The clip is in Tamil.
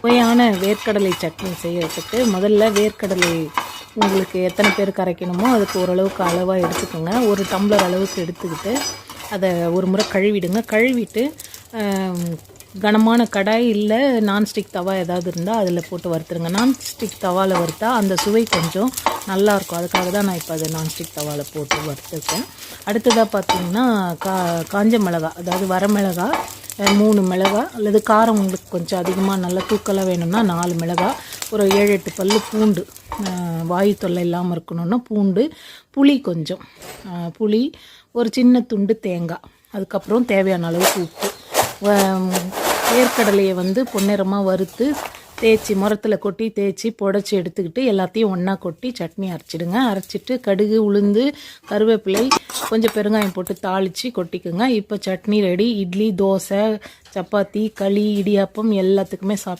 சுவையான வேர்க்கடலை சட்னி செய்யறதுக்கு முதல்ல வேர்க்கடலை உங்களுக்கு எத்தனை பேர் கரைக்கணுமோ அதுக்கு ஓரளவுக்கு அளவாக எடுத்துக்கோங்க. ஒரு டம்ளர் அளவுக்கு எடுத்துக்கிட்டு அதை ஒரு முறை கழுவிடுங்க. கழுவிட்டு கனமான கடாய் இல்லை நான்ஸ்டிக் தவா ஏதாவது இருந்தால் அதில் போட்டு வறுத்துருங்க. நான்ஸ்டிக் தவாவில் வறுத்தா அந்த சுவை கொஞ்சம் நல்லாயிருக்கும் அதுக்காக தான் நான் இப்போ அதை நான்ஸ்டிக் தவாவில் போட்டு வறுத்துருக்கேன். அடுத்ததாக பார்த்தீங்கன்னா கா காஞ்ச மிளகா அதாவது வரமிளகா மூணு மிளகா அல்லது காரம் உங்களுக்கு கொஞ்சம் அதிகமாக நல்லா தூக்கலாக வேணும்னா நாலு மிளகா ஒரு ஏழு எட்டு பல்லு பூண்டு வாயு தொல்லை இல்லாமல் இருக்கணும்னா பூண்டு புளி கொஞ்சம். புளி ஒரு சின்ன துண்டு தேங்காய் அதுக்கப்புறம் தேவையான அளவுக்கு உப்பு. வேர்க்கடலையை வந்து பொன்னிறமாக வறுத்து தேய்ச்சி முரத்தில் கொட்டி தேய்ச்சி புடச்சி எடுத்துக்கிட்டு எல்லாத்தையும் ஒன்றா கொட்டி சட்னி அரைச்சிடுங்க. அரைச்சிட்டு கடுகு உளுந்து கருவேப்பிலை கொஞ்சம் பெருங்காயம் போட்டு தாளித்து கொட்டிக்குங்க. இப்போ சட்னி ரெடி இட்லி தோசை சப்பாத்தி களி இடியாப்பம் எல்லாத்துக்குமே சாப்பிட்டு